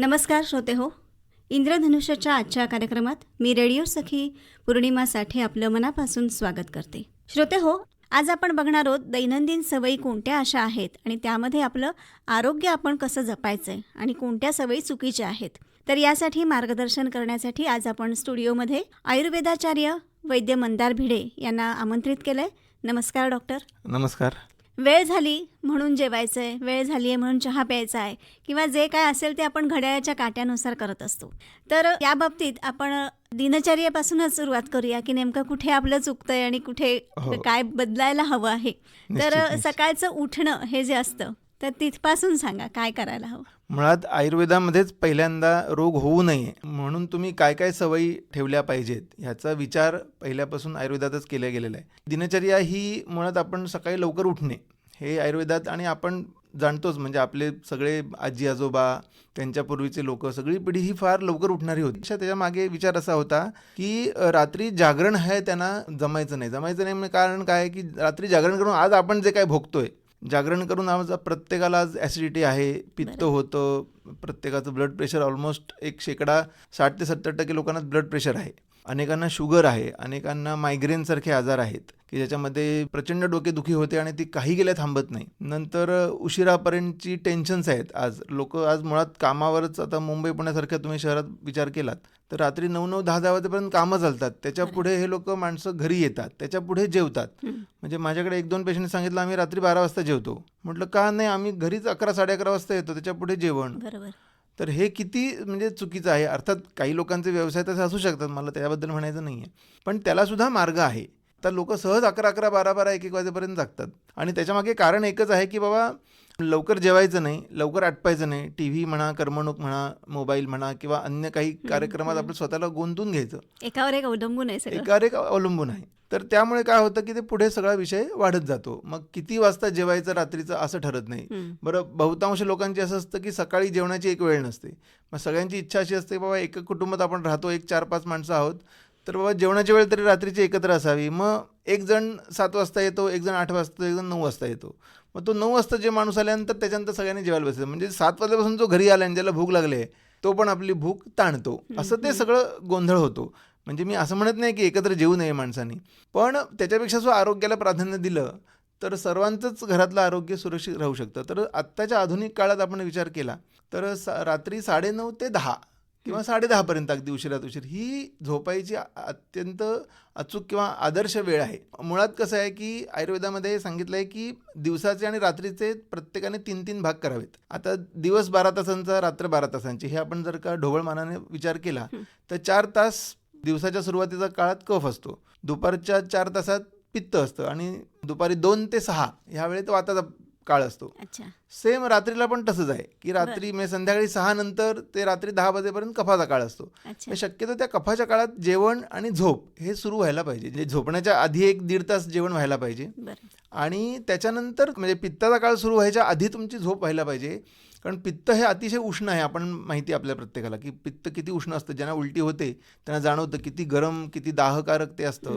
नमस्कार श्रोते हो. इंद्रधनुष्याच्या आजच्या कार्यक्रमात मी रेडिओ सखी पौर्णिमा साठे आपलं मनापासून स्वागत करते. श्रोते हो आज आपण बघणार आहोत दैनंदिन सवयी कोणत्या अशा आहेत आणि त्यामध्ये आपलं आरोग्य आपण कसं जपायचं आहे आणि कोणत्या सवयी चुकीच्या आहेत. तर यासाठी मार्गदर्शन करण्यासाठी आज आपण स्टुडिओमध्ये आयुर्वेदाचार्य वैद्य मंदार भिडे यांना आमंत्रित केलं आहे नमस्कार डॉक्टर. नमस्कार. वेळ झाली म्हणून जेवायचं आहे वेळ झाली आहे म्हणून चहा प्यायचा आहे किंवा जे काय असेल ते आपण घड्याळाच्या काट्यानुसार करत असतो तर या बाबतीत आपण दिनचर्येपासूनच सुरुवात करूया की नेमकं कुठे आपलं चुकतंय आणि कुठे हो. काय बदलायला हवं आहे तर. सकाळचं उठणं हे जे असतं तर तिथपासून सांगा काय करायला हवं मुळात आयुर्वेदामध्येच पहिल्यांदा रोग होऊ नये म्हणून तुम्ही काय काय सवयी ठेवल्या पाहिजेत ह्याचा विचार पहिल्यापासून आयुर्वेदातच केला गेलेला आहे. दिनचर्या ही मुळात आपण सकाळी लवकर उठणे हे आयुर्वेदात आणि आपण जाणतोच म्हणजे आपले सगळे आजी आजोबा त्यांच्यापूर्वीचे लोक सगळी पिढी ही फार लवकर उठणारी होती. अशा त्याच्यामागे विचार असा होता की रात्री जागरण आहे त्यांना जमायचं नाही. जमायचं नाही म्हणजे कारण काय आहे की रात्री जागरण करून आज आपण जे काय भोगतोय जागरण करून आज प्रत्येकाला आज ॲसिडिटी आहे पित्त होतं प्रत्येकाचं ब्लड प्रेशर ऑलमोस्ट एक शेकडा साठ ते सत्तर टक्के लोकांना ब्लड प्रेशर आहे. अनेकांना शुगर आहे अनेकांना मायग्रेनसारखे आजार आहेत की ज्याच्यामध्ये प्रचंड डोकेदुखी होते आणि ती काही गेल्या थांबत नाही. नंतर उशिरापर्यंतची टेन्शन्स आहेत आज. लोक आज मुळात कामावरच आता मुंबई पुण्यासारख्या तुम्ही शहरात विचार केलात तर रात्री नऊ नऊ दहा दहा वाजेपर्यंत कामं चालतात. त्याच्या पुढे हे लोक माणसं घरी येतात. त्याच्या पुढे जेवतात. म्हणजे माझ्याकडे एक दोन पेशंट सांगितलं आम्ही रात्री बारा वाजता जेवतो. म्हटलं का नाही? आम्ही घरीच अकरा साडे अकरा वाजता येतो. त्याच्या पुढे जेवण. तर हे किती म्हणजे चुकीचं आहे. अर्थात काही लोकांचे व्यवसाय तसे असू शकतात. मला त्याबद्दल म्हणायचं नाही आहे पण त्यालासुद्धा मार्ग आहे. तर लोक सहज अकरा अकरा बारा बारा एक एक वाजेपर्यंत जागतात. आणि त्याच्यामागे कारण एकच आहे की बाबा लवकर जेवायचं नाही लवकर आटपायचं नाही टी व्ही म्हणा करमणूक म्हणा मोबाईल म्हणा किंवा अन्य काही कार्यक्रमात आपण स्वतःला गुंतून घ्यायचं. एकावर एक अवलंबून आहे एकावर एक अवलंबून आहे. तर त्यामुळे काय होतं की ते पुढे सगळा विषय वाढत जातो. मग किती वाजता जेवायचं रात्रीचं असं ठरत नाही. बरं बहुतांश लोकांची असं असतं की सकाळी जेवणाची एक वेळ नसते. मग सगळ्यांची इच्छा अशी असते की बाबा एका कुटुंबात आपण राहतो एक चार पाच माणसं आहोत. तर बाबा जेवणाची वेळ तरी रात्रीची एकत्र असावी. मग एक जण सात वाजता येतो एक जण आठ वाजता एक जण नऊ वाजता येतो. मग तो नऊ वाजता जे माणूस आल्यानंतर त्याच्यानंतर सगळ्यांनी जेवायला बसायचं. म्हणजे सात वाजल्यापासून जो घरी आला आणि ज्याला भूक लागली आहे तो पण आपली भूक ताणतो. असं ते सगळं गोंधळ होतो. म्हणजे मी असं म्हणत नाही की एकत्र जेवू नये माणसांनी. पण त्याच्यापेक्षा जो आरोग्याला प्राधान्य दिलं तर सर्वांचंच घरातलं आरोग्य सुरक्षित राहू शकतं. तर आत्ताच्या आधुनिक काळात आपण विचार केला तर सा रात्री साडेनऊ ते दहा किंवा साडे दहापर्यंत अगदी उशिरात उशीर. ही झोपायची अत्यंत अचूक किंवा आदर्श वेळ आहे. मुळात कसं आहे की आयुर्वेदामध्ये सांगितलं आहे की दिवसाचे आणि रात्रीचे प्रत्येकाने तीन तीन भाग करावेत. आता दिवस बारा तासांचा रात्र बारा तासांची. हे आपण जर का ढोबळमानाने विचार केला तर चार तास दिवसाच्या सुरुवातीचा काळात कफ असतो. दुपारच्या चार तासात पित्त असतं आणि दुपारी दोन ते सहा. ह्या वेळेत वाताचा काळ असतो. सेम रात्रीला पण तसंच आहे की रात्री म्हणजे संध्याकाळी सहा नंतर ते रात्री दहा वाजेपर्यंत कफाचा काळ असतो. तर शक्यतो त्या कफाच्या काळात जेवण आणि झोप हे सुरू व्हायला पाहिजे म्हणजे झोपण्याच्या आधी एक दीड तास जेवण व्हायला पाहिजे. आणि त्याच्यानंतर म्हणजे पित्ताचा काळ सुरू व्हायच्या आधी तुमची झोप व्हायला पाहिजे कारण पित्त हे अतिशय उष्ण आहे आपण माहिती आपल्या प्रत्येकाला की पित्त किती उष्ण असतं ज्यांना उलटी होते त्यांना जाणवतं किती गरम किती दाहकारक ते असतं.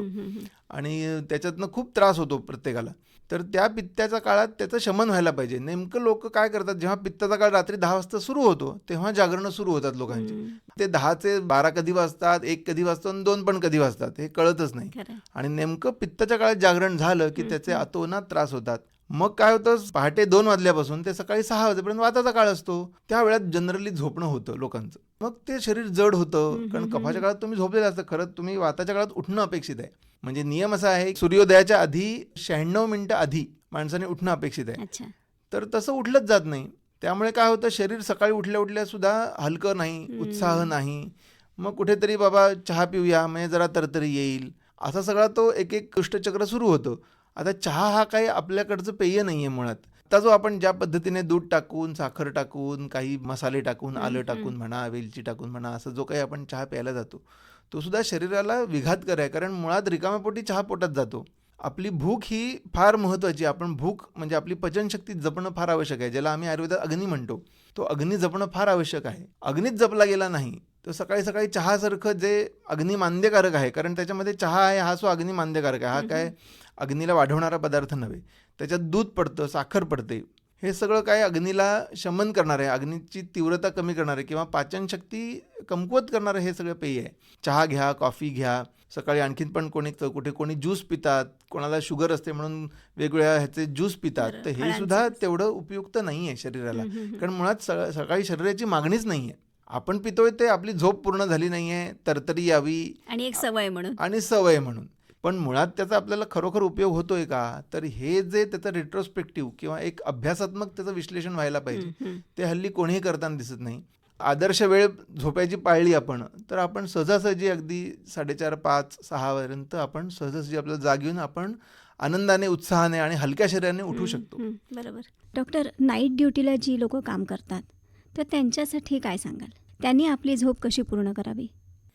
आणि त्याच्यातनं खूप त्रास होतो प्रत्येकाला. तर त्या पित्ताच्या काळात त्याचं शमन व्हायला पाहिजे. नेमकं लोक काय करतात जेव्हा पित्ताचा काळ रात्री दहा वाजता सुरू होतो तेव्हा जागरणं सुरू होतात लोकांची. ते दहाचे बारा कधी वाजतात एक कधी वाजतो आणि दोन पण कधी वाजतात हे कळतच नाही. आणि नेमकं पित्ताच्या काळात जागरण झालं की त्याचे अतोनात त्रास होतात. मग काय होतं पहाटे दोन वाजल्यापासून ते सकाळी सहा वाजेपर्यंत वाताचा काळ असतो. त्या वेळात जनरली झोपणं होतं लोकांचं. मग ते शरीर जड होतं कारण कफाच्या काळात तुम्ही झोपलेलं असतं खरं तुम्ही वाताच्या काळात उठणं अपेक्षित आहे. म्हणजे नियम असा आहे सूर्योदयाच्या आधी शहाण्णव मिनिटं आधी माणसाने उठणं अपेक्षित आहे. तर तसं उठलंच जात नाही. त्यामुळे काय होतं शरीर सकाळी उठल्या उठल्या सुद्धा हलकं नाही उत्साह नाही. मग कुठेतरी बाबा चहा पिऊया म्हणजे जरा तरतरी येईल. असा सगळा तो एक एक दुष्टचक्र सुरू होतं. आता चहा हा काही आपल्याकडचं पेय नाही आहे मुळात. आता जो आपण ज्या पद्धतीने दूध टाकून साखर टाकून काही मसाले टाकून आलं टाकून म्हणा वेलची टाकून म्हणा असं जो काही आपण चहा प्यायला जातो तो सुद्धा शरीराला विघातकर आहे कारण मुळात रिकाम्यापोटी चहा पोटात जातो. आपली भूक ही फार महत्त्वाची. आपण भूक म्हणजे आपली पचनशक्ती जपणं फार आवश्यक आहे ज्याला आम्ही आयुर्वेदात अग्नी म्हणतो. तो अग्नी जपणं फार आवश्यक आहे. अग्नीच जपला गेला नाही तर सकाळी सकाळी चहासारखं जे अग्नी मांद्यकारक आहे कारण त्याच्यामध्ये चहा आहे हा जो अग्नी मांद्यकारक आहे. हा काय अग्नीला वाढवणारा पदार्थ नव्हे. त्याच्यात दूध पडतं साखर पडते हे सगळं काय अग्नीला शमन करणार आहे अग्नीची तीव्रता कमी करणार आहे किंवा पाचनशक्ती कमकुवत करणारं हे सगळं पेय आहे. चहा घ्या कॉफी घ्या. सकाळी आणखीन पण कोणी कुठे कोणी ज्यूस पितात. कोणाला शुगर असते म्हणून वेगवेगळ्या ह्याचे ज्यूस पितात. तर हे. सुद्धा तेवढं उपयुक्त नाही आहे शरीराला. कारण मुळात सकाळी शरीराची मागणीच नाही आहे. आपण पितोय ते आपली झोप पूर्ण झाली नाही आहे. तरतरी यावी. आणि एक सवय म्हणून. आणि सवय म्हणून. पण मुळात त्याचा आपल्याला खरोखर उपयोग होतोय का? तर हे जे त्याचं रेट्रोस्पेक्टिव्ह किंवा एक अभ्यासात्मक त्याचं विश्लेषण व्हायला पाहिजे. ते हल्ली कोणीही करताना दिसत नाही. आदर्श वेळ झोपायची पाळली आपण तर आपण सहजासहजी अगदी साडेचार पाच सहापर्यंत आपण सहजासहजी आपल्याला जाग घेऊन आपण आनंदाने उत्साहाने आणि हलक्या शरीराने उठू शकतो. बरोबर. डॉक्टर नाईट ड्युटीला जी लोक काम करतात तर त्यांच्यासाठी काय सांगाल? त्यांनी आपली झोप कशी पूर्ण करावी?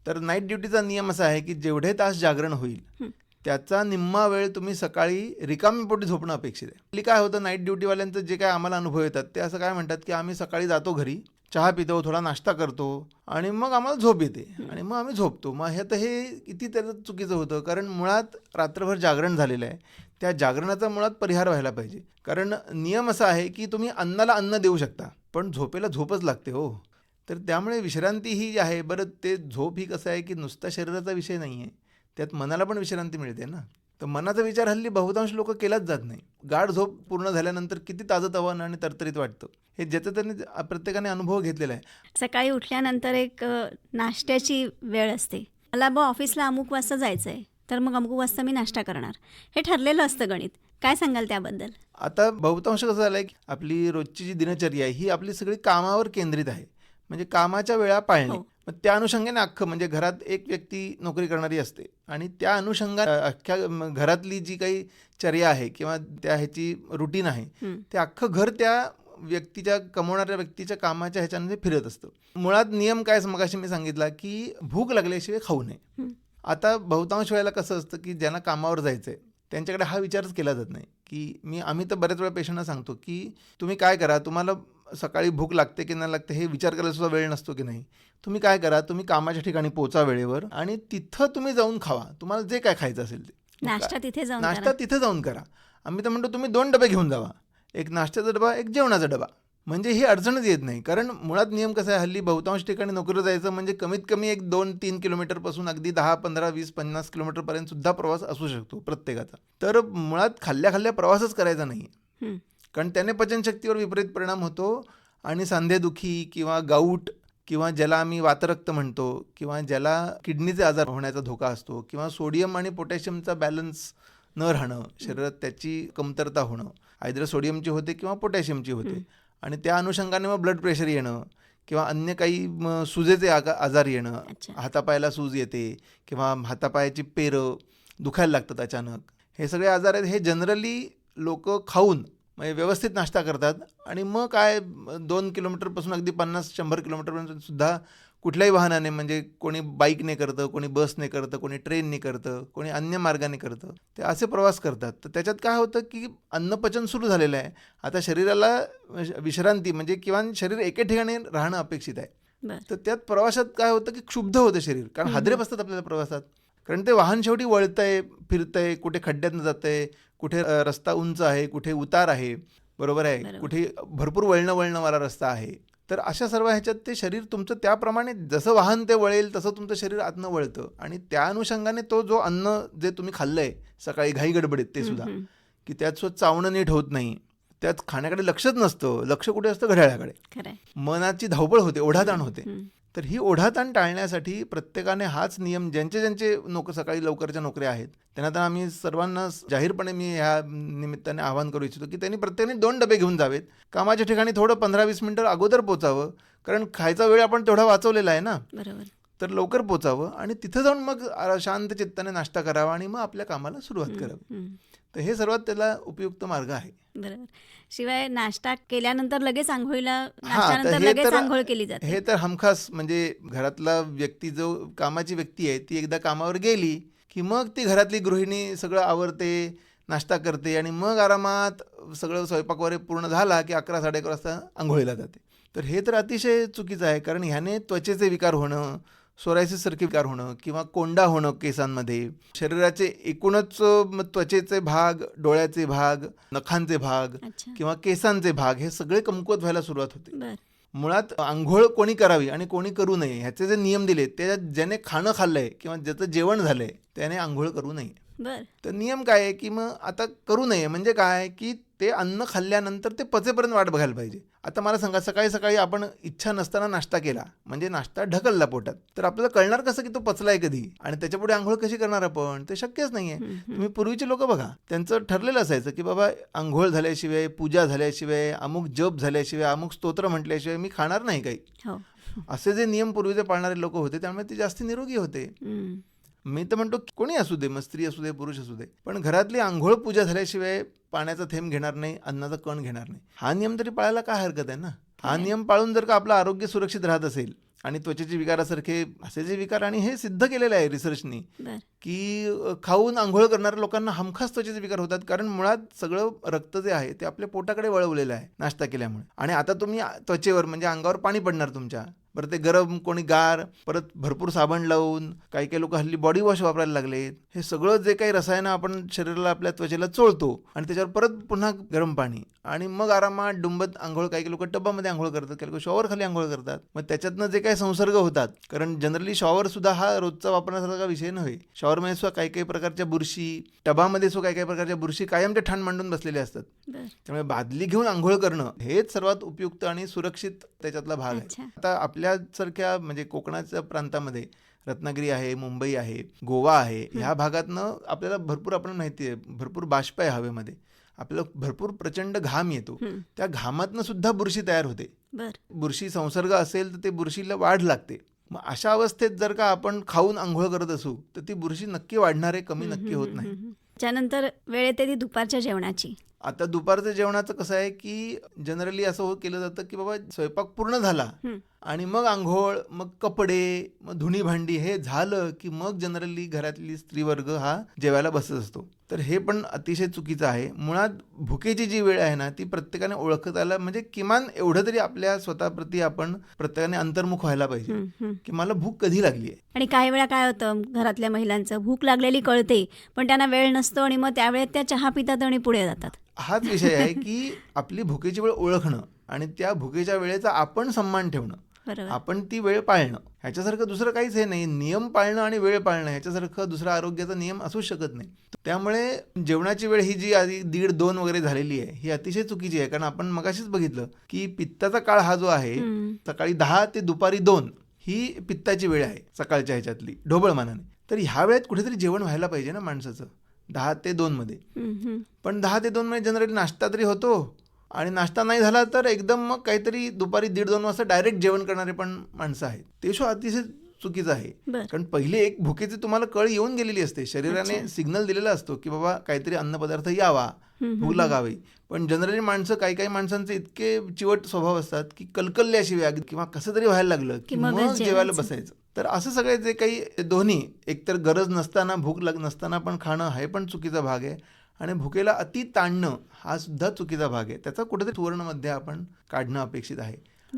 तर नाईट ड्युटीचा नियम असा आहे की जेवढे तास जागरण होईल. त्याचा निम्मा वेळ तुम्ही सकाळी रिकामी पोटी झोपणं अपेक्षित आहे. काय होतं नाईट ड्युटीवाल्यांचं जे काय आम्हाला अनुभव येतात ते असं काय म्हणतात की आम्ही सकाळी जातो घरी चहा पितो थोडा नाश्ता करतो आणि मग आम्हाला झोप येते. आणि मग आम्ही झोपतो. मग हे तर हे किती त्याचं चुकीचं होतं कारण मुळात रात्रभर जागरण झालेलं आहे. त्या जागरणाचा मुळात परिहार व्हायला पाहिजे. कारण नियम असा आहे की तुम्ही अन्नाला अन्न देऊ शकता पण झोपेला झोपच लागते हो. तर त्यामुळे विश्रांती ही जी आहे बरं ते झोप ही कसं आहे की नुसता शरीराचा विषय नाही आहे त्यात मनाला पण विश्रांती मिळते ना. तर मनाचा विचार हल्ली बहुतांश लोक केलाच जात नाही. गाढ झोप पूर्ण झाल्यानंतर किती ताजं आणि तरतरीत वाटतं. हे ज्याचं त्यांनी प्रत्येकाने अनुभव घेतलेला आहे. सकाळी उठल्यानंतर एक नाश्त्याची वेळ असते. मला बा ऑफिसला अमुक वाजता जायचं आहे तर मग अमुक वाजता मी नाश्ता करणार. हे ठरलेलं असतं गणित. काय सांगाल त्याबद्दल? आता बहुतांश कसं झालं आहे की आपली रोजची जी दिनचर्या आहे ही आपली सगळी कामावर केंद्रित आहे. म्हणजे कामाच्या वेळा पाळणे हो. मग त्या अनुषंगाने अख्खं म्हणजे घरात एक व्यक्ती नोकरी करणारी असते आणि त्या अनुषंगाने अख्ख्या घरातली जी काही चर्या आहे किंवा त्या ह्याची रुटीन आहे. ते अख्खं घर त्या व्यक्तीच्या कमवणाऱ्या व्यक्तीच्या कामाच्या ह्याच्यामध्ये फिरत असतं मुळात नियम काय मगाशी मी सांगितला की भूक लागल्याशिवाय खाऊ नये. आता बहुतांश वेळेला कसं असतं की ज्यांना कामावर जायचं आहे त्यांच्याकडे हा विचारच केला जात नाही की मी आम्ही तर बऱ्याच वेळा पेशंटना सांगतो की तुम्ही काय करा तुम्हाला सकाळी भूक लागते की नाही लागते हे विचार करायला सुद्धा वेळ नसतो की नाही. तुम्ही काय करा तुम्ही कामाच्या ठिकाणी पोचा वेळेवर आणि तिथं तुम्ही जाऊन खावा. तुम्हाला जे काय खायचं असेल ते. नाश्ता तिथे जाऊन नाश्ता करा. तिथे जाऊन करा. आम्ही तर म्हणतो तुम्ही दोन डबे घेऊन जावा. एक नाश्त्याचा डबा एक जेवणाचा डबा. म्हणजे ही अडचणच येत नाही. कारण मुळात नियम कसा आहे हल्ली बहुतांश ठिकाणी नोकरीला जायचं म्हणजे कमीत कमी एक दोन तीन किलोमीटरपासून अगदी दहा पंधरा वीस पन्नास किलोमीटरपर्यंत सुद्धा प्रवास असू शकतो प्रत्येकाचा. तर मुळात खाल्ल्या खाल्ल्या प्रवासच करायचा नाही. कारण त्याने पचनशक्तीवर विपरीत परिणाम होतो आणि सांधेदुखी किंवा गाऊट किंवा ज्याला आम्ही वातरक्त म्हणतो किंवा ज्याला किडनीचे आजार होण्याचा धोका असतो किंवा सोडियम आणि पोटॅशियमचा बॅलन्स न राहणं शरीरात त्याची कमतरता होणं आयदर सोडियमची होते किंवा पोटॅशियमची होते. आणि त्या अनुषंगाने मग ब्लड प्रेशर येणं किंवा अन्य काही सुजेचे आगा आजार येणं. हातापायाला सूज येते किंवा हातापायाची पेरं दुखायला लागतात अचानक. हे सगळे आजार आहेत. हे जनरली लोक खाऊन म्हणजे व्यवस्थित नाश्ता करतात. आणि मग काय दोन किलोमीटरपासून अगदी पन्नास शंभर किलोमीटरपर्यंत सुद्धा कुठल्याही वाहनाने म्हणजे कोणी बाईकने करतं कोणी बसने करतं कोणी ट्रेनने करतं कोणी अन्य मार्गाने करतं ते असे प्रवास करतात. तर त्याच्यात काय होतं की अन्नपचन सुरू झालेलं आहे. आता शरीराला विश्रांती म्हणजे किंवा शरीर एके ठिकाणी राहणं अपेक्षित आहे. तर त्यात प्रवासात काय होतं की क्षुब्ध होतं शरीर. कारण हादरे बसतात आपल्याला प्रवासात. कारण ते वाहन शेवटी वळतंय फिरतंय कुठे खड्ड्यातनं जातंय कुठे रस्ता उंच आहे कुठे उतार आहे बरोबर आहे. कुठे भरपूर वळणं वळणंवाला रस्ता आहे तर अशा सर्व ह्याच्यात ते शरीर तुमचं त्याप्रमाणे जसं वाहन ते वळेल तसं तुमचं शरीर आतनं वळतं आणि त्या अनुषंगाने तो जो अन्न जे तुम्ही खाल्लंय सकाळी घाई गडबडीत ते सुद्धा. की त्यात चावणं नीट होत नाही त्यात खाण्याकडे लक्षच नसतं. लक्ष कुठे असतं? घड्याळाकडे. मनाची धावपळ होते ओढाताण होते. तर ही ओढाताण टाळण्यासाठी प्रत्येकाने हाच नियम ज्यांचे ज्यांचे नोक सकाळी लवकरच्या नोकऱ्या आहेत त्यांना तर आम्ही सर्वांना जाहीरपणे मी ह्या निमित्ताने आवाहन करू इच्छितो की त्यांनी प्रत्येकाने दोन डबे घेऊन जावेत. कामाच्या ठिकाणी थोडं पंधरा वीस मिनटं अगोदर पोचावं कारण खायचा वेळ आपण तेवढा वाचवलेला आहे ना? बरोबर. तर लवकर पोचावं आणि तिथं जाऊन मग शांत चित्ताने नाश्ता करावा आणि मग आपल्या कामाला सुरुवात करावी. तर हे सर्वात त्याला उपयुक्त मार्ग आहे. बरोबर. शिवाय नाश्ता केल्यानंतर लगेच आंघोळीला हा, तर नाश्त्यानंतर लगेच आंघोळ केली जाते. हे तर हमखास म्हणजे घरातला व्यक्ती जो कामाची व्यक्ती आहे ती एकदा कामावर गेली की मग ती घरातली गृहिणी सगळं आवरते नाश्ता करते आणि मग आरामात सगळं स्वयंपाक वगैरे पूर्ण झाला की अकरा साडे अकरा वाजता आंघोळीला जाते. तर हे तर अतिशय चुकीचं आहे कारण ह्याने त्वचेचे विकार होणं सोरायसिस सारखे विकार होणं किंवा कोंडा होणं केसांमध्ये शरीराचे एकूणच त्वचेचे भाग डोळ्याचे भाग नखांचे भाग किंवा केसांचे भाग हे सगळे कमकुवत व्हायला सुरुवात होते. मुळात आंघोळ कोणी करावी आणि कोणी करू नये ह्याचे जे नियम दिले ते ज्याने खाणं खाल्लंय किंवा ज्याचं जेवण झालंय त्याने आंघोळ करू नये. तर नियम काय आहे की मग आता करू नये म्हणजे काय की ते अन्न खाल्ल्यानंतर ते पचेपर्यंत वाट बघायला पाहिजे. आता मला सांगा सकाळी सकाळी आपण इच्छा नसताना नाश्ता केला म्हणजे नाश्ता ढकलला पोटात तर आपल्याला कळणार कसं की तो पचलाय कधी? आणि त्याच्यापुढे आंघोळ कशी करणार आपण? ते शक्यच नाहीये. तुम्ही पूर्वीचे लोक बघा त्यांचं ठरलेलं असायचं की बाबा आंघोळ झाल्याशिवाय पूजा झाल्याशिवाय अमुक जप झाल्याशिवाय अमुक स्तोत्र म्हटल्याशिवाय मी खाणार नाही काही. हो. असे जे नियम पूर्वीचे पाळणारे लोक होते त्यामुळे ते जास्त निरोगी होते. मी तर म्हणतो कोणी असू दे मग स्त्री असू दे पुरुष असू दे पण घरातली आंघोळ पूजा झाल्याशिवाय पाण्याचा थेंब घेणार नाही अन्नाचा कण घेणार नाही. हा नियम तरी पाळायला काय हरकत आहे ना? हा नियम पाळून जर का आपलं आरोग्य सुरक्षित राहत असेल आणि त्वचेचे विकारासारखे असे जे विकार आणि हे सिद्ध केलेलं आहे रिसर्चनी की खाऊन आंघोळ करणाऱ्या लोकांना हमखास त्वचेचे विकार होतात कारण मुळात सगळं रक्त जे आहे ते आपल्या पोटाकडे वळवलेलं आहे नाश्ता केल्यामुळे. आणि आता तुम्ही त्वचेवर म्हणजे अंगावर पाणी पडणार तुमच्या बरं ते गरम कोणी गार परत भरपूर साबण लावून काही काही लोक हल्ली बॉडी वॉश वापरायला लागलेत हे सगळं जे काही रसायनं आपण शरीराला आपल्या त्वचेला चोळतो आणि त्याच्यावर परत पुन्हा गरम पाणी आणि मग आरामात डुंबत आंघोळ काही काही लोक टब्बामध्ये आंघोळ करतात काही लोक शॉवर खाली आंघोळ करतात. मग त्याच्यातनं जे काही संसर्ग होतात कारण जनरली शॉवर सुद्धा हा रोजचा वापरण्यासारखा विषय नव्हे. शॉवरमध्ये सुद्धा काही काही प्रकारच्या बुरशी टबामध्ये सुद्धा काही काही प्रकारच्या बुरशी कायमच्या ठाण मांडून बसलेल्या असतात. त्यामुळे बादली घेऊन आंघोळ करणं हेच सर्वात उपयुक्त आणि सुरक्षित त्याच्यातला भाग आहे. आता आपल्यासारख्या म्हणजे कोकणाच्या प्रांतामध्ये रत्नागिरी आहे मुंबई आहे गोवा आहे ह्या भागातनं आपल्याला भरपूर आपण माहिती आहे भरपूर बाष्प आहे हवेमध्ये आपल्याला भरपूर प्रचंड घाम येतो. त्या घामातनं सुद्धा बुरशी तयार होते. बर. बुरशी संसर्ग असेल तर ते बुरशीला वाढ लागते. मग अशा अवस्थेत जर का आपण खाऊन आंघोळ करत असू तर ती बुरशी नक्की वाढणार आहे कमी नक्की होत नाही. त्यानंतर वेळ येते ती दुपारच्या जेवणाची. आता दुपारचं जेवणाचं कसं आहे की जनरली असं हो केलं जातं की बाबा स्वयंपाक पूर्ण झाला. आणि मग आंघोळ मग कपडे मग धुणी भांडी हे झालं की मग जनरली घरातली स्त्रीवर्ग हा जेवायला बसत असतो. तर हे पण अतिशय चुकीचं आहे. मुळात भुकेची जी वेळ आहे ना ती प्रत्येकाने ओळखत आला म्हणजे किमान एवढं तरी आपल्या स्वतःप्रती आपण प्रत्येकाने अंतर्मुख व्हायला पाहिजे. की मला भूक कधी लागली आहे आणि काही वेळा काय होतं घरातल्या महिलांचं भूक लागलेली कळते पण त्यांना वेळ नसतो आणि मग त्यावेळेत त्या चहा पितात आणि पुढे जातात. हाच विषय आहे की आपली भुकेची वेळ ओळखणं आणि त्या भुकेच्या वेळेचा आपण सन्मान ठेवणं. आपण ती वेळ पाळणं. ह्याच्यासारखं दुसरं काहीच हे नाही. नियम पाळणं आणि वेळ पाळणं ह्याच्यासारखं दुसरा आरोग्याचा नियम असूच शकत नाही. त्यामुळे जेवणाची वेळ ही जी आधी दीड दोन वगैरे झालेली आहे ही अतिशय चुकीची आहे. कारण आपण मगाशीच बघितलं की पित्ताचा काळ हा जो आहे. सकाळी दहा ते दुपारी दोन ही पित्ताची वेळ आहे सकाळच्या ह्याच्यातली ढोबळमानाने तर ह्या वेळेत कुठेतरी जेवण व्हायला पाहिजे ना माणसाचं. दहा ते हम्म, हम्म. पण दहा ते दोन मध्ये जनरली नाश्ता तरी होतो. आणि नाश्ता नाही झाला तर एकदम मग काहीतरी दुपारी दीड दोन वाजता डायरेक्ट जेवण करणारे पण माणसं आहेत. ते शो अतिशय चुकीचं आहे. कारण पहिले एक भुकेची तुम्हाला कळ येऊन गेलेली असते. शरीराने. सिग्नल दिलेला असतो की बाबा काहीतरी अन्नपदार्थ यावा हम्म, भूक. लागावी. पण जनरली माणसं काही काही माणसांचे इतके चिवट स्वभाव असतात की कलकलल्याशिवाय किंवा कसं तरी व्हायला लागलं की मग जेवायला. बसायचं. तर असं सगळे जे काही दोन्ही एकतर गरज नसताना भूक लाग नसताना पण खाणं हे पण चुकीचा भाग आहे. आणि भुकेला अति ताणणं हा सुद्धा चुकीचा भाग आहे. त्याचा कुठेतरी सुवर्णमध्ये आपण काढणं अपेक्षित आहे.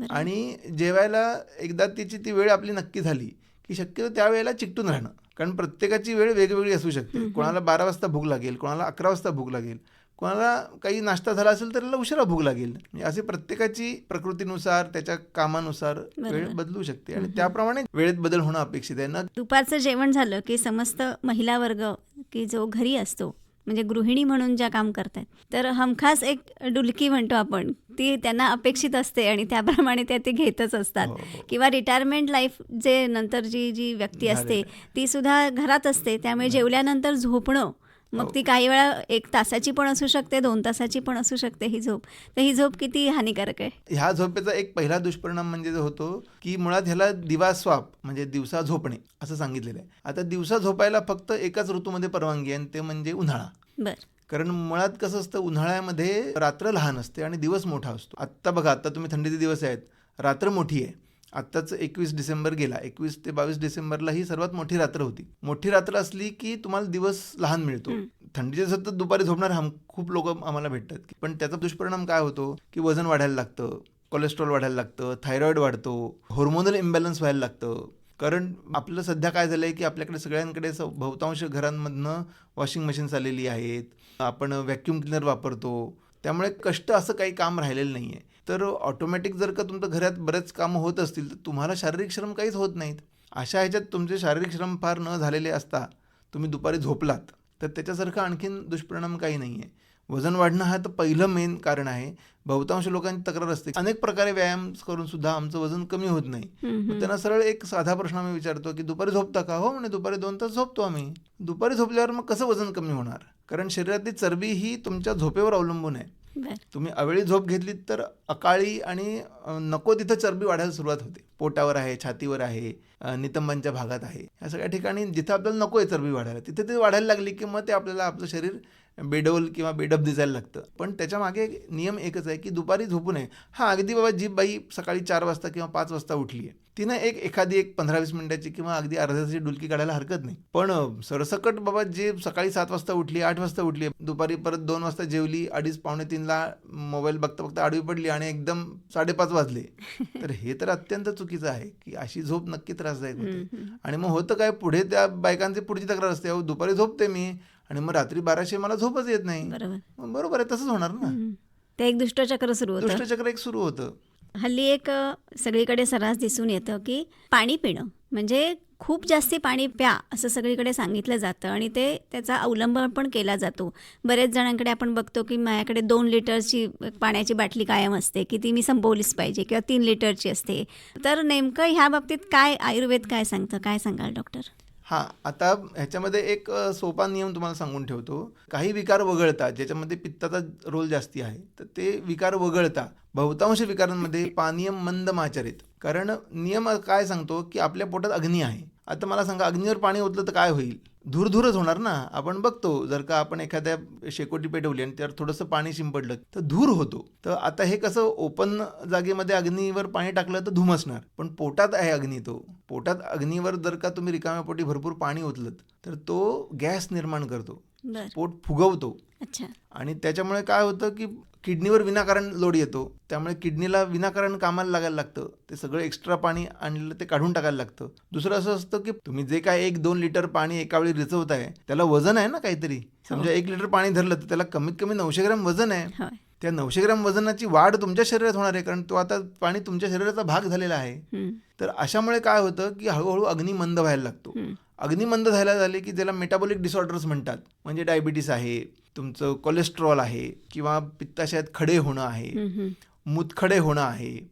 आणि जेवायला एकदा तिची ती वेळ आपली नक्की झाली की शक्यतो त्यावेळेला चिकटून राहणं. कारण प्रत्येकाची वेळ वेगवेगळी असू शकते. कोणाला बारा वाजता भूक लागेल कोणाला अकरा वाजता भूक लागेल कोणाला काही नाश्ता झाला असेल तर त्याला उशिरा भूक लागेल. म्हणजे असे प्रत्येकाची प्रकृतीनुसार त्याच्या कामानुसार वेळ. बदलू शकते. आणि त्याप्रमाणे वेळेत बदल होणं अपेक्षित आहे. ना दुपारचं जेवण झालं की समस्त महिला वर्ग की जो घरी असतो म्हणजे गृहिणी म्हणून ज्या काम करतात तर हमखास एक डुलकी म्हणतो आपण ती त्यांना अपेक्षित असते आणि त्याप्रमाणे त्या ते घेतच असतात. हो, हो. किंवा रिटायरमेंट लाईफ जे नंतर जी जी व्यक्ती असते ती सुद्धा घरात असते त्यामुळे जेवल्यानंतर झोपणं मग हो. ती काही वेळा एक तासाची पण असू शकते दोन तासाची पण असू शकते ही झोप. तर ही झोप किती हानिकारक आहे? ह्या झोपेचा एक पहिला दुष्परिणाम म्हणजे जो होतो की मुळात ह्याला दिवा स्वाप म्हणजे दिवसा झोपणे असं सांगितलेलं आहे. आता दिवसा झोपायला फक्त एकाच ऋतूमध्ये परवानगी आहे आणि ते म्हणजे उन्हाळा. बर. कारण मुळात कसं असतं उन्हाळ्यामध्ये रात्र लहान असते आणि दिवस मोठा असतो. आत्ता बघा आत्ता तुम्ही थंडीचे दिवस आहेत रात्र मोठी आहे. आत्ताच एकवीस डिसेंबर गेला. एकवीस ते बावीस डिसेंबरला ही सर्वात मोठी रात्र होती. मोठी रात्र असली की तुम्हाला दिवस लहान मिळतो. थंडीच्या दिवसात तर दुपारी झोपणार हम खूप लोक आम्हाला भेटतात. पण त्याचा दुष्परिणाम काय होतो की वजन वाढायला लागतं कोलेस्ट्रॉल वाढायला लागतं थायरॉइड वाढतो हॉर्मोनल इम्बॅलन्स व्हायला लागतं. कारण आपलं सध्या काय झालंय की आपल्याकडे सगळ्यांकडे बहुतांश घरांमधनं वॉशिंग मशीन्स आलेली आहेत. आपण व्हॅक्यूम क्लिनर वापरतो. त्यामुळे कष्ट असं काही काम राहिलेलं नाही आहे तर ऑटोमॅटिक जर का तुमच्या घरात बरेच कामं होत असतील तर तुम्हाला शारीरिक श्रम काहीच होत नाहीत. अशा ह्याच्यात तुमचे शारीरिक श्रम फार न झालेले असता तुम्ही दुपारी झोपलात तर त्याच्यासारखं आणखीन दुष्परिणाम काही नाही आहे वजन वाढणं हा तर पहिलं मेन कारण आहे. बहुतांश लोकांची तक्रार असते अनेक प्रकारे व्यायाम करून सुद्धा आमचं वजन कमी होत नाही. त्यांना सरळ एक साधा प्रश्न आम्ही विचारतो की दुपारी झोपता का? हो म्हणे दुपारी दोन तास झोपतो आम्ही. दुपारी झोपल्यावर मग कसं वजन कमी होणार? कारण शरीरातली चरबी ही तुमच्या झोपेवर अवलंबून आहे. तुम्ही अवेळी झोप घेतलीत तर अकाळी आणि नको तिथं चरबी वाढायला सुरुवात होते. पोटावर आहे छातीवर आहे नितंबांच्या भागात आहे. या सगळ्या ठिकाणी जिथं आपल्याला नको आहे चरबी वाढायला तिथे ते वाढायला लागली की मग ते आपल्याला आपलं शरीर बेडवल किंवा बेडप दिसायला लागतं. पण त्याच्यामागे नियम एकच आहे की दुपारी झोपू नये हा अगदी बाबा जी बाई सकाळी चार वाजता किंवा पाच वाजता उठली आहे. तिनं एक एखादी एक पंधरा वीस मिनिटाची किंवा अगदी अर्ध्या तासाची डुलकी काढायला हरकत नाही. पण सरसकट बाबा जे सकाळी सात वाजता उठली आठ वाजता उठली दुपारी परत दोन वाजता जेवली अडीच पावणे तीनला मोबाईल बघता बघता आडवी पडली आणि एकदम साडेपाच वाजले. तर हे तर अत्यंत चुकीचं आहे की अशी झोप नक्की त्रासदायक होते. आणि मग होतं काय पुढे त्या बायकांची पुढची तक्रार असते अहो दुपारी झोपते मी आणि मग रात्री बाराशे मला झोपच येत नाही. बरोबर. आहे तसंच होणार ना. ते एक दुष्टचक्र सुरू होतं. दुष्टचक्र एक सुरू होतं. हल्ली एक सगळीकडे सर्रास दिसून येतं की पाणी पिणं म्हणजे खूप जास्ती पाणी प्या असं सगळीकडे सांगितलं जातं आणि ते त्याचा अवलंब पण केला जातो. बरेच जणांकडे आपण बघतो की माझ्याकडे दोन लिटरची पाण्याची बाटली कायम असते की ती मी संपवलीच पाहिजे किंवा तीन लिटरची असते. तर नेमकं ह्या बाबतीत काय आयुर्वेद काय सांगतं? काय सांगाल डॉक्टर? हां आता ह्याच्यामध्ये एक सोपा नियम तुम्हाला सांगून ठेवतो. काही विकार वगळता ज्याच्यामध्ये पित्ताचा रोल जास्ती आहे तर ते विकार वगळता बहुतांश विकारांमध्ये पानियम मंद माचरित कारण नियम काय सांगतो की आपल्या पोटात अग्नी आहे. आता मला सांगा अग्नीवर पाणी ओतलं तर काय होईल? धूरधूरच होणार ना? आपण बघतो जर का आपण एखाद्या शेकोटी पेटवली आणि त्यावर थोडंसं पाणी शिंपडलं तर धूर होतो. तर आता हे कसं ओपन जागेमध्ये अग्नीवर पाणी टाकलं तर धुमसणार पण पोटात आहे अग्नी तो. पोटात अग्नीवर जर का तुम्ही रिकाम्या पोटी भरपूर पाणी ओतलं तर तो गॅस निर्माण करतो. पोट फुगवतो. अच्छा. आणि त्याच्यामुळे काय होतं की किडनीवर विनाकारण लोड येतो. त्यामुळे किडनीला विनाकारण कामाला लागायला लागतं. ते सगळं एक्स्ट्रा पाणी आणलेलं ते काढून टाकायला लागतं. दुसरं असं असतं की तुम्ही जे काय एक दोन लिटर पाणी एका वेळी रिचवताय त्याला वजन आहे ना काहीतरी? समजा एक लिटर पाणी धरलं तर त्याला कमीत कमी नऊशे ग्रॅम वजन आहे. त्या नऊशे ग्रॅम वजनाची वाढ तुमच्या शरीरात होणार आहे कारण तो आता पाणी तुमच्या शरीराचा भाग झालेला आहे. तर अशामुळे काय होतं की हळूहळू अग्नी मंद व्हायला लागतो. हम्म. अग्नी मंद झाला झाले की ज्याला मेटाबॉलिक डिसऑर्डर्स म्हणतात म्हणजे डायबिटीस आहे तुमचं कोलेस्ट्रॉल आहे किंवा पित्ताशयात खडे होणं आहे. मुतखडे होणं आहे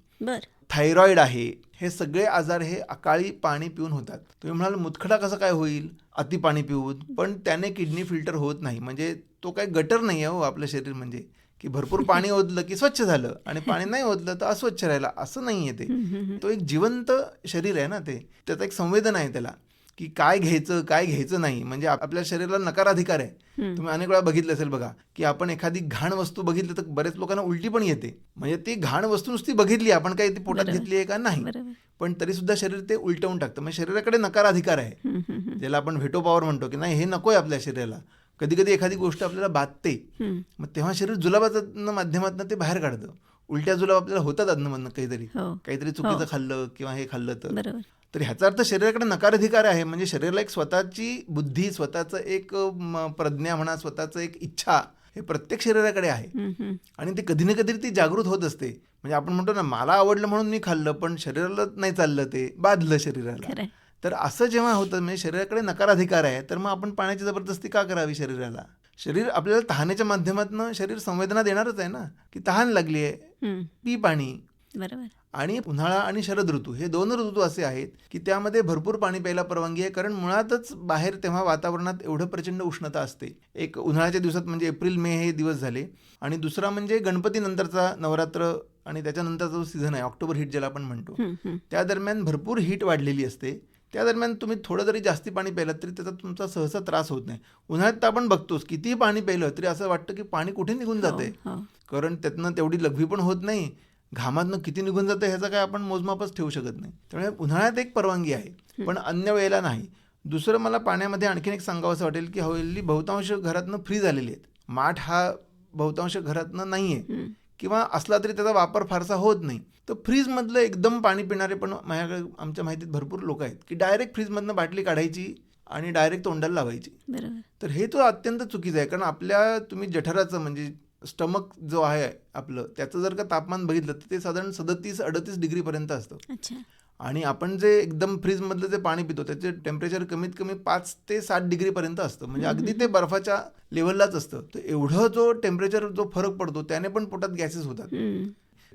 थायरॉइड आहे हे सगळे आजार हे अकाळी पाणी पिऊन होतात. तुम्ही म्हणाल मुतखडा कसं काय होईल? अति पाणी पिऊन. पण त्याने किडनी फिल्टर होत नाही. म्हणजे तो काही गटर नाही आहे हो आपलं शरीर म्हणजे. की भरपूर पाणी ओतलं की स्वच्छ झालं आणि पाणी नाही ओतलं तर अस्वच्छ राहिलं असं नाही आहे ते. तो एक जिवंत शरीर आहे ना ते. त्याचा एक संवेदन आहे त्याला की काय घ्यायचं काय घ्यायचं नाही. म्हणजे आप- आपल्या शरीराला नकाराधिकार आहे. तुम्ही अनेक वेळा बघितलं असेल बघा की आपण एखादी घाण वस्तू बघितली तर बरेच लोकांना उलटी पण येते. म्हणजे ती घाण वस्तू नुसती बघितली आपण काही ती पोटात. घेतली आहे का नाही? पण तरी सुद्धा शरीर ते उलटवून टाकतं. म्हणजे शरीराकडे नकाराधिकार आहे. हम्म, हम्म, हम्म. ज्याला आपण व्हेटो पॉवर म्हणतो की नाही हे नकोय आपल्या शरीराला. कधी कधी एखादी गोष्ट आपल्याला बाधते. मग तेव्हा शरीर जुलाबाचं माध्यमातून ते बाहेर काढतं. उलट्या जुलाब आपल्याला होतात अधनमधनं काहीतरी. हो. काहीतरी चुकीचं खाल्लं किंवा हे खाल्लं तर. तर ह्याचा अर्थ शरीराकडे नकाराधिकार आहे. म्हणजे शरीराला एक स्वतःची बुद्धी स्वतःचं एक प्रज्ञा म्हणा स्वतःचं एक इच्छा हे प्रत्येक शरीराकडे आहे. आणि ती कधी ना कधी ती जागृत होत असते. म्हणजे आपण म्हणतो ना मला आवडलं म्हणून मी खाल्लं पण शरीराला नाही चाललं ते. बाधलं शरीराला. तर असं जेव्हा होतं म्हणजे शरीराकडे नकाराधिकार आहे तर मग आपण पाण्याची जबरदस्ती का करावी शरीराला? शरीर आपल्याला तहानेच्या माध्यमातून शरीर संवेदना देणारच आहे ना? की तहान लागली आहे. पी पाणी. बरोबर. आणि उन्हाळा आणि शरद ऋतू हे दोन ऋतू असे आहेत की त्यामध्ये भरपूर पाणी प्यायला परवानगी आहे कारण मुळातच बाहेर तेव्हा वातावरणात एवढं प्रचंड उष्णता असते. एक उन्हाळ्याच्या दिवसात म्हणजे एप्रिल मे हे दिवस झाले. आणि दुसरा म्हणजे गणपती नंतरचा नवरात्र आणि त्याच्यानंतरचा जो सीझन आहे ऑक्टोबर हिट ज्याला आपण म्हणतो. त्या दरम्यान भरपूर हीट वाढलेली असते. त्या दरम्यान तुम्ही थोडं जरी जास्ती पाणी प्यायलं तरी त्याचा तुमचा सहसा त्रास होत नाही. उन्हाळ्यात तर आपण बघतोच कितीही पाणी प्यायलं तरी असं वाटतं की पाणी कुठे निघून जाते हो, हो. कारण त्यातनं तेवढी लघवी पण होत नाही घामातनं किती निघून जातं ह्याचा काय आपण मोजमापच ठेवू शकत नाही. त्यामुळे उन्हाळ्यात एक परवानगी आहे पण अन्य वेळेला नाही. दुसरं मला पाण्यामध्ये आणखीन एक सांगावं असं वाटेल की हल्ली बहुतांश घरातनं फ्री झालेली आहेत. माठ हा बहुतांश घरातनं नाही आहे. किंवा असला तरी त्याचा वापर फारसा होत नाही. तर फ्रीजमधलं एकदम पाणी पिणारे पण माझ्याकडे आमच्या माहितीत भरपूर लोक आहेत की डायरेक्ट फ्रीजमधनं बाटली काढायची आणि डायरेक्ट तोंडाला लावायची. तर हे तो अत्यंत चुकीचं आहे. कारण आपल्या तुम्ही जठराचं म्हणजे स्टमक जो आहे आपलं त्याचं जर का तापमान बघितलं तर ते साधारण सदतीस अडतीस डिग्रीपर्यंत असतं. आणि आपण जे एकदम फ्रीजमधलं जे पाणी पितो त्याचे टेम्परेचर कमीत कमी पाच ते सात डिग्रीपर्यंत असतं म्हणजे अगदी ते बर्फाच्या लेवललाच असतं तर एवढं जो टेम्परेचर जो फरक पडतो त्याने पण पोटात गॅसेस होतात.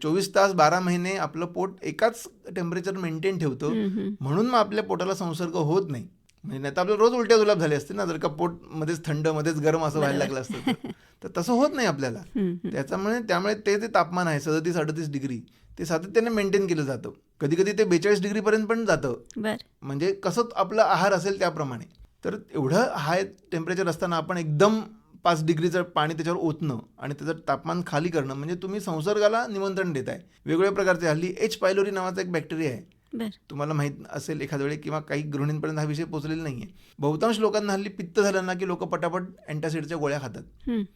चोवीस तास बारा महिने आपलं पोट एकाच टेम्परेचर मेंटेन ठेवतं. म्हणून मग आपल्या पोटाला संसर्ग होत नाही म्हणजे नाही तर आपल्याला रोज उलट्या जुलाब झाले असते ना जर का पोट मध्येच थंड मध्येच गरम असं व्हायला लागलं असतं तर. तसं होत नाही आपल्याला. त्याच्यामुळे त्यामुळे ते जे तापमान आहे सदतीस अडतीस डिग्री ते सातत्याने मेंटेन केलं जातं. कधी कधी ते बेचाळीस डिग्रीपर्यंत पण जातं. म्हणजे कसं आपला आहार असेल त्याप्रमाणे. तर एवढं हाय टेम्परेचर असताना आपण एकदम पाच डिग्रीचं पाणी त्याच्यावर ओतणं आणि त्याचं तापमान खाली करणं म्हणजे तुम्ही संसर्गाला निमंत्रण देताय. वेगवेगळ्या प्रकारचे हल्ली एच पायलोरी नावाचा एक बॅक्टेरिया आहे. तुम्हाला माहीत असेल एखाद्या वेळी किंवा काही गृहिणींपर्यंत हा विषय पोहोचलेला नाही आहे बहुतांश लोकांना हल्ली पित्त झालं ना की लोक पटापट अँटासिडच्या गोळ्या खातात.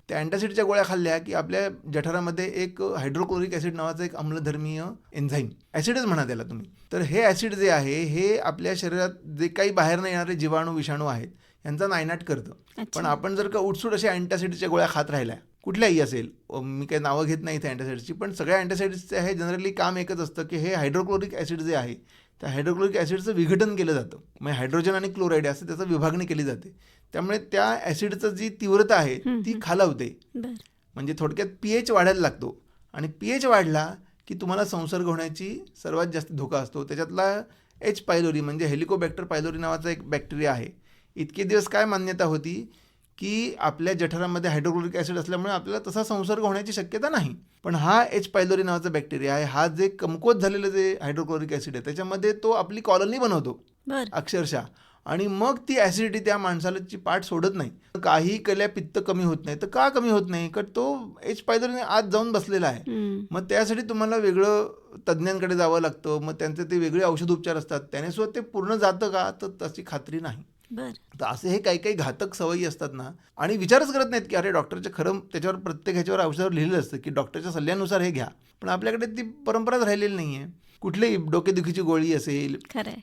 त्या अँटासिडच्या गोळ्या खाल्ल्या की आपल्या जठरामध्ये एक हायड्रोक्लोरिक ॲसिड नावाचं एक आम्लधर्मीय एन्झाईम ॲसिडच म्हणा त्याला तुम्ही. तर हे ॲसिड जे आहे हे आपल्या शरीरात जे काही बाहेर नाही येणारे जीवाणू विषाणू आहेत यांचा नायनाट करतं. पण आपण जर का उठसूट अशा अँटासिडच्या गोळ्या खात राहिल्या कुठल्याही असेल मी काही नावं घेत नाही इथे अँटासिडची पण सगळ्या अँटासिड्सचे हे जनरली काम एकच असतं की हे हायड्रोक्लोरिक ॲसिड जे आहे त्या हायड्रोक्लोरिक ॲसिडचं विघटन केलं जातं. म्हणजे हायड्रोजन आणि क्लोराईड असं त्याचं विभागणी केली जाते. त्यामुळे त्या ॲसिडचं जी तीव्रता आहे ती खालावते. म्हणजे थोडक्यात पी एच वाढायला लागतो. आणि पी एच वाढला की तुम्हाला संसर्ग होण्याची सर्वात जास्त धोका असतो. त्याच्यातला एच पायलोरी म्हणजे हेलिकोबॅक्टर पायलोरी नावाचा एक बॅक्टेरिया आहे. इतके दिवस काय मान्यता होती की आपल्या जठरामध्ये हायड्रोक्लोरिक ॲसिड असल्यामुळे आपल्याला तसा संसर्ग होण्याची शक्यता नाही. पण हा एच पायलोरी नावाचा बॅक्टेरिया आहे. हा जे कमकुवत झालेलं जे हायड्रोक्लोरिक ॲसिड आहे त्याच्यामध्ये तो आपली कॉलनी बनवतो. अक्षरशः. आणि मग ती ॲसिडिटी त्या माणसाची पाठ सोडत नाही. काही केल्या पित्त कमी होत नाही. तर का कमी होत नाही? कारण तो एच पायदरीने आत जाऊन बसलेला आहे. मग त्यासाठी तुम्हाला वेगळं तज्ज्ञांकडे जावं लागतं. मग त्यांचे ते वेगळे औषधोपचार असतात. त्याने सुद्धा ते पूर्ण जातं का? तर तशी खात्री नाही. तर असे हे काही काही घातक सवयी असतात ना आणि विचारच करत नाहीत की अरे डॉक्टरचे खरं त्याच्यावर प्रत्येक ह्याच्यावर औषधावर लिहिलेलं असतं की डॉक्टरच्या सल्ल्यानुसार हे घ्या. पण आपल्याकडे ती परंपराच राहिलेली नाही आहे कुठलीही डोकेदुखीची गोळी असेल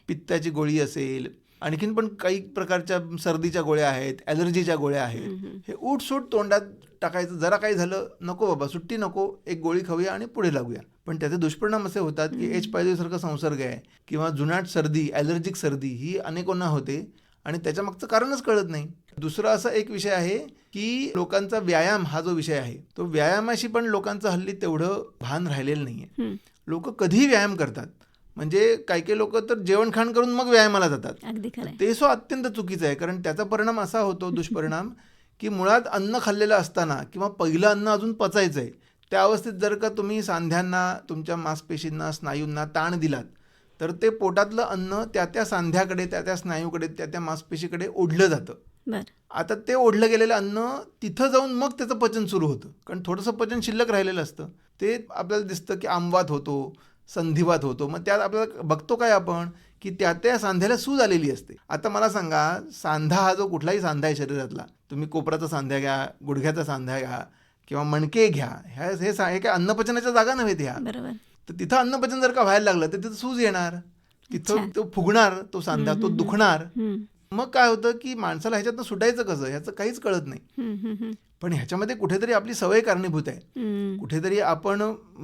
पित्ताची गोळी असेल आणखीन पण काही प्रकारच्या सर्दीच्या गोळ्या आहेत ॲलर्जीच्या गोळ्या आहेत. हे उठसूट तोंडात टाकायचं जरा काही झालं नको बाबा सुट्टी नको एक गोळी खाऊया आणि पुढे लागूया. पण त्याचे दुष्परिणाम असे होतात की एच पायदरीसारखा संसर्ग आहे किंवा जुनाट सर्दी ॲलर्जिक सर्दी ही अनेकांना होते. आणि त्याच्यामागचं कारणच कळत नाही. दुसरा असा एक विषय आहे की लोकांचा व्यायाम हा जो विषय आहे तो व्यायामाशी पण लोकांचं हल्ली तेवढं भान राहिलेलं नाही आहे हम्म. लोक कधीही व्यायाम करतात? म्हणजे काही काही लोक तर जेवण खाण करून मग व्यायामाला जातात. ते सो अत्यंत चुकीचं आहे कारण त्याचा परिणाम असा होतो दुष्परिणाम की मुळात अन्न खाल्लेलं असताना किंवा पहिलं अन्न अजून पचायचं आहे त्या अवस्थेत जर का तुम्ही सांध्यांना तुमच्या मांसपेशींना स्नायूंना ताण दिलात तर ते पोटातलं अन्न त्या त्या सांध्याकडे त्या त्या स्नायूकडे त्या त्या मांसपेशीकडे ओढलं जातं. आता ते ओढलं गेलेलं अन्न तिथं जाऊन मग त्याचं पचन सुरू होतं. कारण थोडंसं पचन शिल्लक राहिलेलं असतं. ते आपल्याला दिसतं की आमवात होतो संधिवात होतो. मग त्यात आपल्याला बघतो काय आपण? की त्या त्या सांध्याला सूज आलेली असते. आता मला सांगा सांधा हा जो कुठलाही सांधा आहे शरीरातला तुम्ही कोपराचा सांध्या घ्या गुडघ्याचा सांध्या घ्या किंवा मणके घ्या ह्या हे सा हे काय अन्नपचनाच्या जागा नव्हेत ह्या बरोबर. तर तिथं अन्नपचन जर का व्हायला लागलं तर तिथं सूज येणार तिथं. तो फुगणार तो सांधा तो दुखणार. मग काय होतं की माणसाला ह्याच्यातनं सुटायचं कसं ह्याचं काहीच कळत नाही. पण ह्याच्यामध्ये कुठेतरी आपली सवय कारणीभूत आहे. कुठेतरी आपण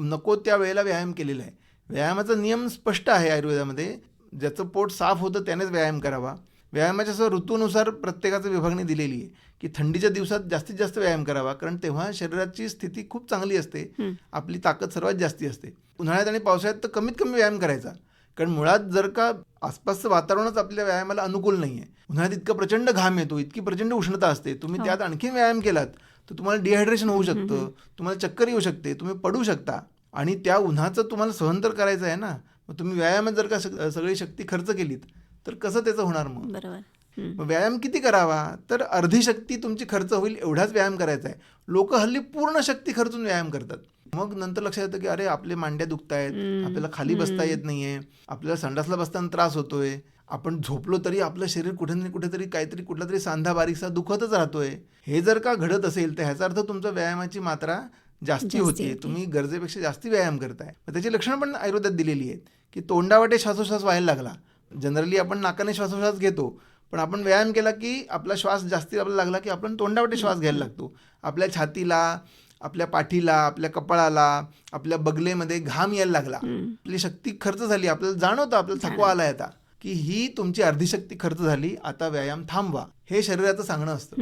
नको त्या वेळेला व्यायाम केलेला आहे व्यायामाचा नियम स्पष्ट आहे आयुर्वेदामध्ये ज्याचं पोट साफ होतं त्यानेच व्यायाम करावा व्यायामाच्या असं ऋतूनुसार प्रत्येकाचं विभागणी दिलेली आहे की थंडीच्या दिवसात जास्तीत जास्त व्यायाम करावा कारण तेव्हा शरीराची स्थिती खूप चांगली असते. आपली ताकद सर्वात जास्ती असते. उन्हाळ्यात आणि पावसाळ्यात तर कमीत कमी व्यायाम करायचा. कारण मुळात जर का आसपासचं वातावरणच आपल्या व्यायामाला अनुकूल नाही आहे उन्हाळ्यात इतका प्रचंड घाम येतो इतकी प्रचंड उष्णता असते. तुम्ही हो. त्यात आणखी व्यायाम केलात तर तुम्हाला डिहायड्रेशन होऊ शकतं तुम्हाला चक्कर येऊ शकते तुम्ही पडू शकता. आणि त्या उन्हाचं तुम्हाला सहन तर करायचं आहे ना. मग तुम्ही व्यायामात जर का सग- सगळी शक्ती खर्च केलीत तर कसं त्याचं होणार मग? बरोबर. व्यायाम किती करावा? तर अर्धी शक्ती तुमची खर्च होईल एवढाच व्यायाम करायचा आहे. लोक हल्ली पूर्ण शक्ती खर्चून व्यायाम करतात. मग नंतर लक्षात येतं की अरे आपले मांड्या दुखत आहेत आपल्याला खाली बसता येत नाहीये आपल्याला संडासला बसताना त्रास होतोय. आपण झोपलो तरी आपलं शरीर कुठे ना कुठेतरी काहीतरी कुठला तरी सांधा बारीकसा दुखतच राहतोय. हे जर का घडत असेल तर ह्याचा अर्थ तुमचा व्यायामाची मात्रा जास्ती होते. तुम्ही गरजेपेक्षा जास्ती व्यायाम करताय. त्याची लक्षणं पण आयुर्वेदात दिलेली आहेत की तोंडावाटे श्वासोश्वास व्हायला लागला. जनरली आपण नाकाने श्वासोश्वास घेतो पण आपण व्यायाम केला की आपला श्वास जास्ती आपल्याला लागला की आपण तोंडावाटे श्वास घ्यायला लागतो. आपल्या छातीला आपल्या पाठीला आपल्या कपाळाला आपल्या बगलेमध्ये घाम यायला लागला. आपली शक्ती खर्च झाली आपल्याला जाणवतं आपल्याला थकवा आलाय आता. की ही तुमची अर्धी शक्ती खर्च झाली आता व्यायाम थांबवा. हे शरीराचं सांगणं असतं.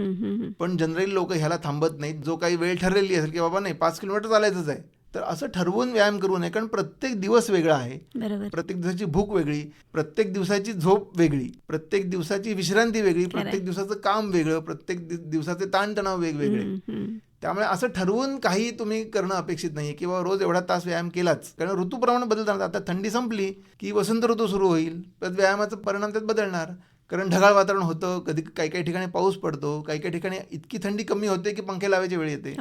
पण जनरली लोक ह्याला थांबत नाहीत. जो काही वेळ ठरलेली असेल की बाबा नाही पाच किलोमीटर चालायचंच आहे. तर असं ठरवून व्यायाम करू नये कारण प्रत्येक दिवस वेगळा आहे. प्रत्येक दिवसाची भूक वेगळी प्रत्येक दिवसाची झोप वेगळी प्रत्येक दिवसाची विश्रांती वेगळी. प्रत्येक दिवसाचं काम वेगळं प्रत्येक दिवसाचे ताणतणाव वेगवेगळे. त्यामुळे असं ठरवून काही तुम्ही करणं अपेक्षित नाही किंवा रोज एवढा तास व्यायाम केलाच. कारण ऋतूप्रमाणे बदल जाणार आता थंडी संपली की वसंत ऋतू सुरू होईल तर व्यायामाचा परिणाम त्यात बदलणार. कारण ढगाळ वातावरण होतं कधी काही काही ठिकाणी पाऊस पडतो काही काही ठिकाणी इतकी थंडी कमी होते की पंखे लावायची वेळ येते.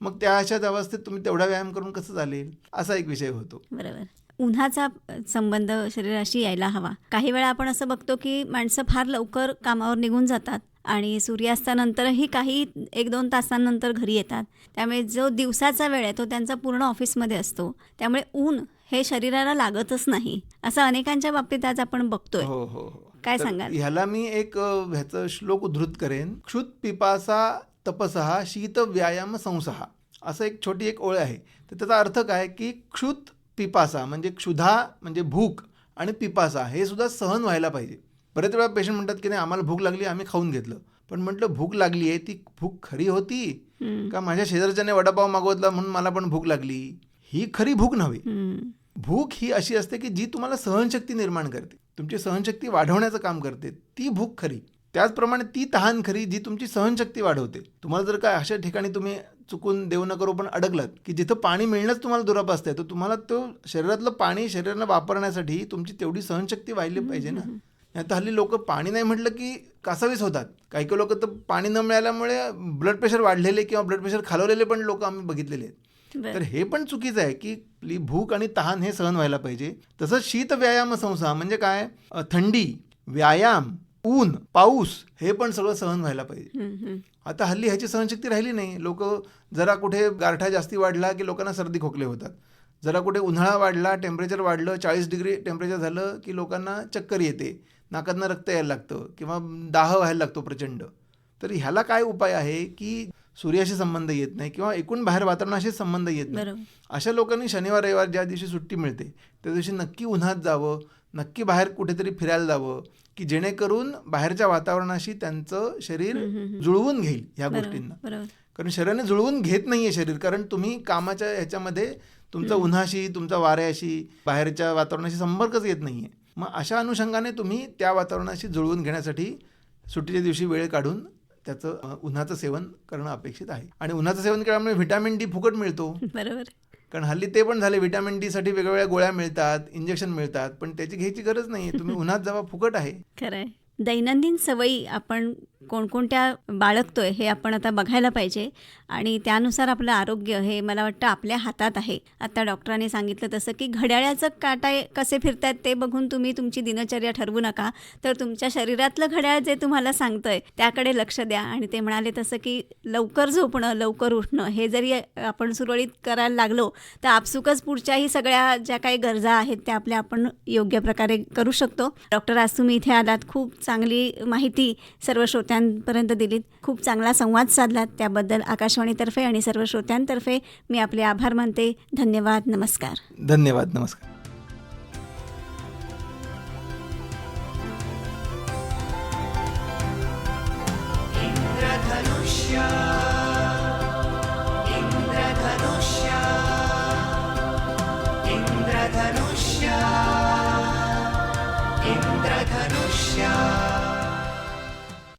मग त्या अशाच अवस्थेत तुम्ही तेवढा व्यायाम करून कसं चालेल? असा एक विषय होतो. बरोबर. उन्हाचा संबंध शरीराशी यायला हवा. काही वेळा आपण असं बघतो की माणसं फार लवकर कामावर निघून जातात आणि सूर्यास्तानंतरही काही एक दोन तासांनंतर घरी येतात. त्यामुळे जो दिवसाचा वेळ आहे तो त्यांचा पूर्ण ऑफिसमध्ये असतो. त्यामुळे ऊन हे शरीराला लागतच नाही असं अनेकांच्या बाबतीत आज आपण बघतोय. हो हो हो. काय सांगाल? ह्याला मी एक ह्याचं श्लोक उद्धृत करेन. क्षुत पिपासा तपसहा शीत व्यायाम संसहा असं एक छोटी एक ओळ आहे. तर त्याचा अर्थ काय? की क्षुत पिपासा म्हणजे क्षुधा म्हणजे भूक आणि पिपासा हे सुद्धा सहन व्हायला पाहिजे. बरेच वेळा पेशंट म्हणतात की नाही आम्हाला भूक लागली आम्ही खाऊन घेतलं. पण म्हटलं भूक लागली आहे ती भूक खरी होती? का माझ्या शेजारच्याने वडापाव मागवतला म्हणून मला पण भूक लागली? ही खरी भूक नव्हे. भूक ही अशी असते की जी तुम्हाला सहनशक्ती निर्माण करते. तुमची सहनशक्ती वाढवण्याचं काम करते. ती भूक खरी. त्याचप्रमाणे ती तहान खरी जी तुमची सहनशक्ती वाढवते. तुम्हाला जर काय अशा ठिकाणी तुम्ही चुकून देव न करो पण अडकलात की जिथं पाणी मिळणंच तुम्हाला दुरापास्त आहे तर तुम्हाला तो शरीरातलं पाणी शरीराला वापरण्यासाठी तुमची तेवढी सहनशक्ती वाढली पाहिजे ना. आता हल्ली लोक पाणी नाही म्हटलं की कासावीस होतात. काही काही लोक तर पाणी न मिळाल्यामुळे ब्लड प्रेशर वाढलेले किंवा ब्लड प्रेशर खालवलेले पण लोक आम्ही बघितलेले आहेत. तर हे पण चुकीचं आहे की आपली भूक आणि तहान हे सहन व्हायला पाहिजे. तसंच शीत व्यायाम संस्था म्हणजे काय? थंडी व्यायाम ऊन पाऊस हे पण सगळं सहन व्हायला पाहिजे. आता हल्ली ह्याची सहनशक्ती राहिली नाही. लोक जरा कुठे गारठा जास्ती वाढला की लोकांना सर्दी खोकले होतात. जरा कुठे उन्हाळा वाढला टेम्परेचर वाढलं चाळीस डिग्री टेम्परेचर झालं की लोकांना चक्कर येते. नाकातनं रक्त यायला लागतं किंवा दाह व्हायला लागतो प्रचंड. तर ह्याला काय उपाय आहे की सूर्याशी संबंध येत नाही किंवा एकूण बाहेर वातावरणाशी संबंध येत नाही. अशा लोकांनी शनिवार रविवार ज्या दिवशी सुट्टी मिळते त्या दिवशी नक्की उन्हात जावं नक्की बाहेर कुठेतरी फिरायला जावं की जेणेकरून बाहेरच्या वातावरणाशी त्यांचं शरीर. जुळवून घेईल ह्या गोष्टींना. कारण शरीराने जुळवून घेत नाहीये शरीर कारण तुम्ही कामाच्या ह्याच्यामध्ये तुमचा उन्हाशी तुमचा वाऱ्याशी बाहेरच्या वातावरणाशी संपर्कच येत नाहीये. मग अशा अनुषंगाने तुम्ही त्या वातावरणाशी जुळवून घेण्यासाठी सुट्टीच्या दिवशी वेळ काढून त्याचं उन्हाचं सेवन करणं अपेक्षित आहे. आणि उन्हाचं सेवन केल्यामुळे व्हिटॅमिन डी फुकट मिळतो. बरोबर. कारण हल्ली ते पण झाले व्हिटॅमिन डी साठी वेगवेगळ्या गोळ्या मिळतात इंजेक्शन मिळतात पण त्याची घ्यायची गरज नाही. तुम्ही उन्हात जावा फुकट आहे. दैनंदिन सवयी आपण कोणकोणत्या बाळगतोय हे आपण आता बघायला पाहिजे. आणि त्यानुसार आपलं आरोग्य हे मला वाटतं आपल्या हातात आहे. आता डॉक्टरांनी सांगितलं तसं की घड्याळ्याचं काटा कसे फिरतात ते बघून तुम्ही तुमची दिनचर्या ठरवू नका. तर तुमच्या शरीरातलं घड्याळ जे तुम्हाला सांगतंय त्याकडे लक्ष द्या. आणि ते म्हणाले तसं की लवकर झोपणं लवकर उठणं हे जरी आपण सुरळीत करायला लागलो तर आपसुकच पुढच्याही सगळ्या ज्या काही गरजा आहेत त्या आपल्या आपण योग्य प्रकारे करू शकतो. डॉक्टर आज तुम्ही इथे आलात. खूप चांगली माहिती सर्व श्रोत्यांपर्यंत दिलीत. खूप चांगला संवाद साधलात त्याबद्दल आकाशवाणीतर्फे आणि सर्व श्रोत्यांतर्फे मी आपले आभार मानते. धन्यवाद. नमस्कार. धन्यवाद. नमस्कार.